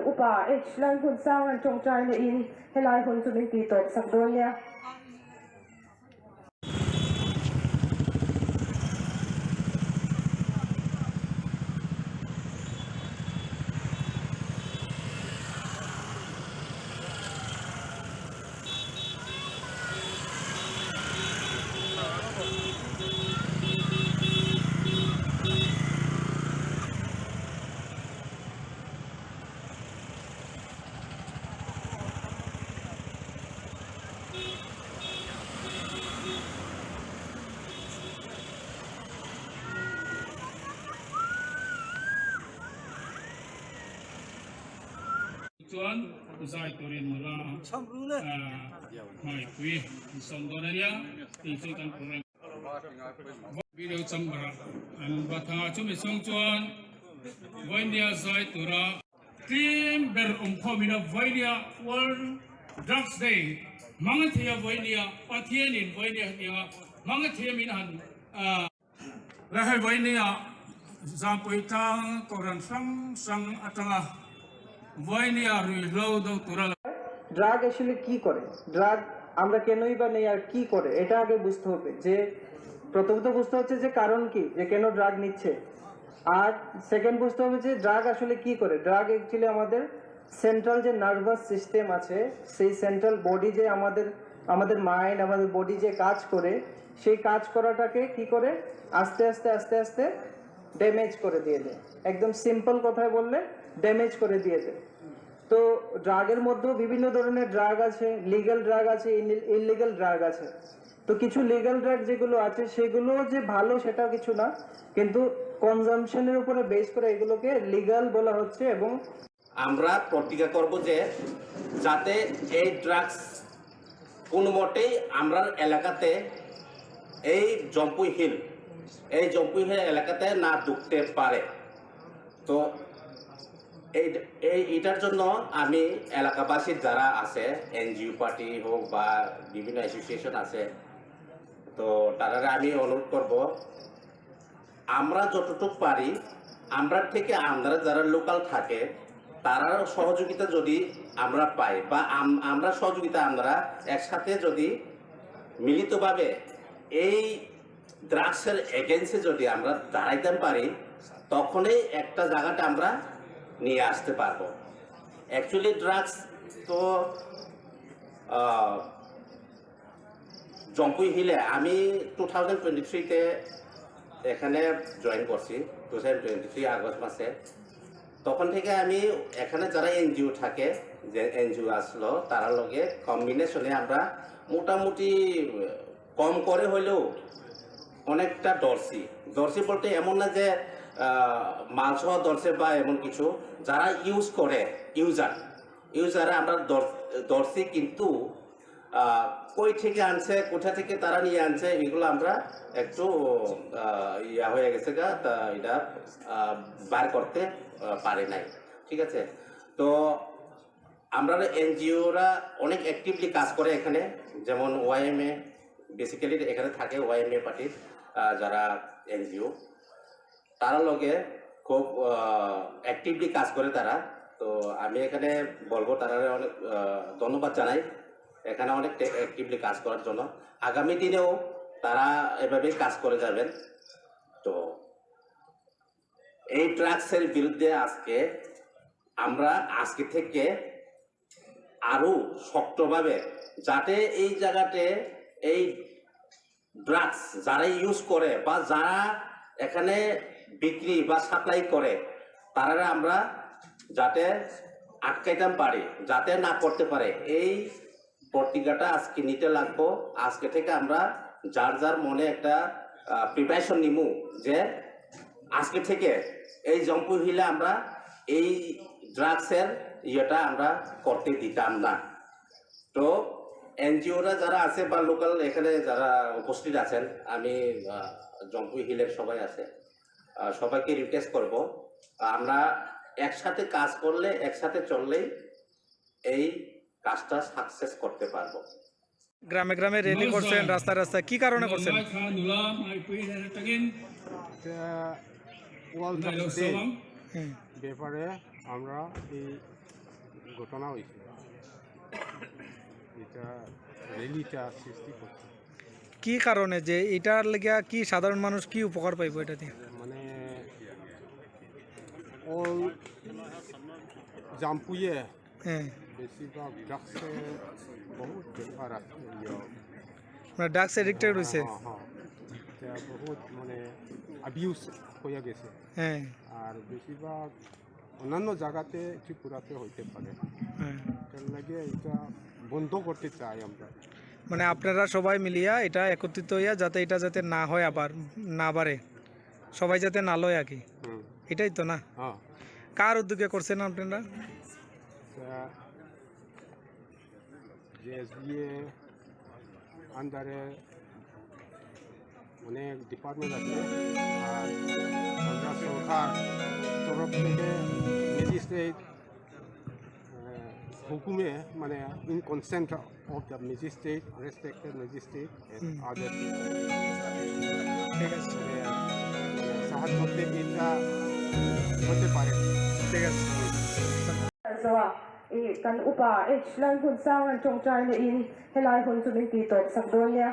upa, ich lang kun sangan chong chai no in, helai hun tumin titok, sakdonya, chuẩn chuan zai torin mura mai kui song donaria ti chu tan kurang video chambara an batha chu mi song chuan voindia zai tura tim ber um vay voindia world drugs day. Mangathia voindia pathianin voindia niwa mangathia min han la hai voindia zampui tang koran sang sang atanga drug আসলে কি করে? Drug আমরা কেনই বা নেই আর কি করে? এটা আগে বুঝতে হবে যে প্রথমত বুঝতে হচ্ছে যে কারণ কি, যে কেন ড্রাগ নিচ্ছে। আর সেকেন্ড বুঝতে হবে যে ড্রাগ আসলে কি করে? ড্রাগ অ্যাকচুয়ালি আমাদের সেন্ট্রাল যে নার্ভাস সিস্টেম আছে, সেই সেন্ট্রাল বডি যে আমাদের আমাদের মাইন্ড আমাদের বডি যে কাজ করে, সেই কাজ করাটাকে কি করে? আস্তে আস্তে আস্তে আস্তে ড্যামেজ করে দিয়ে দেয়। একদম সিম্পল কথায় বললে ড্যামেজ করে দিয়েছে। দেয় তো ড্রাগের মধ্যেও বিভিন্ন ধরনের ড্রাগ আছে লিগ্যাল ড্রাগ আছে ইলিগাল ড্রাগ আছে। তো কিছু লিগ্যাল ড্রাগ যেগুলো আছে, সেগুলো যে ভালো সেটা কিছু না, কিন্তু কনজামশনের উপরে বেস করে এগুলোকে লিগ্যাল বলা হচ্ছে এবং আমরা প্রতিজ্ঞা করব যে যাতে এই ড্রাগস কোনো মতেই আমরা এলাকাতে এই জম্পুই হিল এই জম্পুই হিল এলাকাতে না ঢুকতে পারে। তো এই এটার জন্য আমি এলাকাবাসীর যারা আছে, এনজিও পার্টি হোক বা বিভিন্ন অ্যাসোসিয়েশন আছে, তো তারা আমি অনুরোধ করব, আমরা যতটুকু পারি, আমরা থেকে আমরা যারা লোকাল থাকে তারা সহযোগিতা যদি আমরা পাই বা আম- আমরা সহযোগিতা আমরা একসাথে যদি মিলিতভাবে এই ড্রাগসের এগেন্সে যদি আমরা দাঁড়াইতে পারি, তখনই একটা জায়গাটা আমরা নিয়ে আসতে পারব। অ্যাকচুয়ালি ড্রাগস তো জম্পুই হিলে আমি টু থাউজেন্ড টোয়েন্টি থ্রিতে এখানে জয়েন করছি two thousand twenty three August মাসে। তখন থেকে আমি এখানে যারা এনজিও থাকে, যে এনজিও আসলো, তারা লগে কম্বিনেশনে আমরা মোটামুটি, কম করে হলেও অনেকটা দর্শি। দর্শি বলতে এমন না যে মাল সহ দর্শে বা এমন কিছু যারা ইউজ করে ইউজার ইউজারে আমরা দর্শি কিন্তু কই থেকে আনছে, কোথা থেকে তারা নিয়ে আনছে, এগুলো আমরা একটু ইয়া হয়ে গেছে গা, তা এটা বার করতে পারে নাই। ঠিক আছে? তো আমরা এনজিওরা অনেক অ্যাক্টিভলি কাজ করে এখানে, যেমন ওয়াইএমএ বেসিক্যালি এখানে থাকে ওয়াইএমএ পার্টির যারা এনজিও। তারা লগে খুব অ্যাক্টিভলি কাজ করে তারা। তো আমি এখানে বলব তারা অনেক ধন্যবাদ জানাই। এখানে অনেক অ্যাক্টিভলি কাজ করার জন্য। আগামী দিনেও তারা এভাবেই কাজ করে যাবেন। তো এই ড্রাগসের বিরুদ্ধে আজকে আমরা, আজকে থেকে আরও শক্তভাবে যাতে এই জায়গাতে এই ড্রাগস যারা ইউজ করে বা যারা এখানে বিক্রি বা সাপ্লাই করে, তারা আমরা যাতে আটকাইতে পারি, যাতে না করতে পারে। এই পত্রিকাটা আজকে নিতে লাগবো। আজকে থেকে আমরা যার যার মনে একটা প্রিপারেশন নিমু যে আজকে থেকে এই জম্পু হিলে আমরা এই ড্রাগসের ইয়েটা আমরা করতে দিতাম না। তো এনজিওরা যারা আছে বা লোকাল এখানে যারা উপস্থিত আছেন, আমি জম্পু হিলের সবাই আছে সবাইকে রিকোয়েস্ট করব। আমরা একসাথে কাজ করলে একসাথে চললেই এই কাজটা সাকসেস করতে পারব। গ্রামে গ্রামে রেলি করছেন রাস্তায় রাস্তায়। কি কারণে করছেন। ব্যাপারে আমরা এই ঘটনা হয়েছে। এটা রেলিটা সৃষ্টি করছে। কি কারণে যে এটার লেগে কি সাধারণ মানুষ কি উপকার পাইব এটা দিয়ে? অল জাম্পুয়ে হ্যাঁ বেশিরভাগ ড্রাগসে বহুত ব্যাপার আছে মানে ড্রাগস এডিক্টেড হয়েছে বহুত মানে হয়ে গেছে হ্যাঁ আর বেশিরভাগ অন্যান্য জায়গাতে ত্রিপুরাতে হইতে পারে হ্যাঁ তার লাগে এটা বন্ধ করতে চাই আমরা মানে আপনারা সবাই মিলিয়া এটা একত্রিত হইয়া যাতে এটা যাতে না হয় আবার না বাড়ে সবাই যাতে না লয় আর কি। এটাই তো না? হ্যাঁ। কার উদ্যোগে করছেন আপনারা? আন্ডারে অনেক ডিপার্টমেন্ট আছে। আর সরকার তরফ থেকে magistrate হুকুমে মানে in consent of the magistrate respected magistrate hmm. Other ঠিক আছে সাহায্যতে এটা হতে পারে ঠিক আছে so a i kan upa eh lan hun sang an chong chai le in helai hun chu ning ti top sak don ya